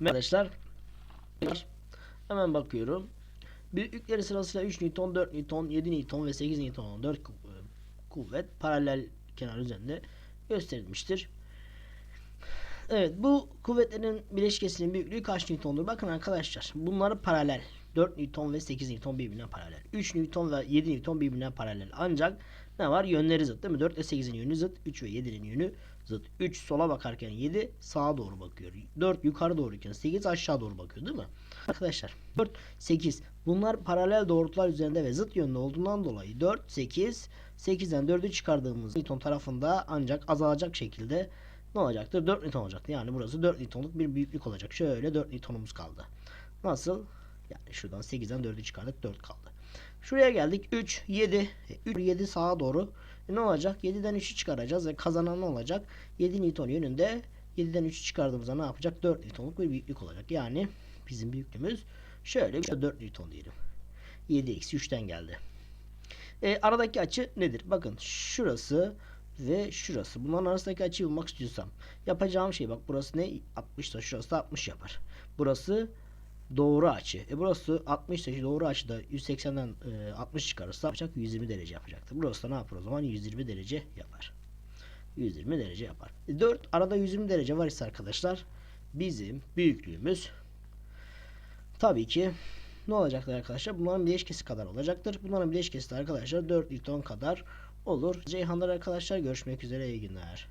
Arkadaşlar hemen bakıyorum. Büyüklükleri sırasıyla 3 Newton, 4 Newton, 7 Newton ve 8 Newton olan 4 kuvvet paralel kenar üzerinde gösterilmiştir. Evet bu kuvvetlerin bileşkesinin büyüklüğü kaç Newton'dur? Bakın arkadaşlar bunları paralel. 4 Newton ve 8 Newton birbirine paralel. 3 Newton ve 7 Newton birbirine paralel. Ancak ne var? Yönleri zıt değil mi? 4 ile 8'in yönü zıt. 3 ve 7'nin yönü zıt. 3 sola bakarken 7 sağa doğru bakıyor. 4 yukarı doğruyken 8 aşağı doğru bakıyor değil mi? Arkadaşlar 4, 8 bunlar paralel doğrultular üzerinde ve zıt yönlü olduğundan dolayı 4, 8 8'den 4'ü çıkardığımız Newton tarafında ancak azalacak şekilde ne olacaktır? 4 Newton olacaktır. Yani burası 4 Newton'luk bir büyüklük olacak. Şöyle 4 Newton'umuz kaldı. Nasıl? Yani şuradan 8'den 4'ü çıkardık 4 kaldı. Şuraya geldik 3 7 3 7 sağa doğru. E ne olacak? 7'den 3'ü çıkaracağız ve kazanan ne olacak? 7 Newton yönünde 7'den 3'ü çıkardığımızda ne yapacak? 4 Newton'luk bir büyüklük olacak. Yani bizim büyüklüğümüz şöyle 4 Newton diyelim. 7 eksi 3'ten geldi. E, aradaki açı nedir? Bakın şurası ve şurası. Bunların arasındaki açıyı bulmak istiyorsam yapacağım şey bak burası ne? 60 da şurası da 60 yapar. Burası doğru açı. E burası 60 ise doğru açıda 180'den e, 60 çıkarırsa yapacak 120 derece yapacaktır. Burası da ne yapar o zaman? 120 derece yapar. 120 derece yapar. E 4 arada 120 derece var ise arkadaşlar bizim büyüklüğümüz tabii ki ne olacaktır arkadaşlar? Bunların bileşkesi kadar olacaktır. Bunların bileşkesi de arkadaşlar 4 Newton kadar olur. Ceyhanlar arkadaşlar görüşmek üzere iyi günler.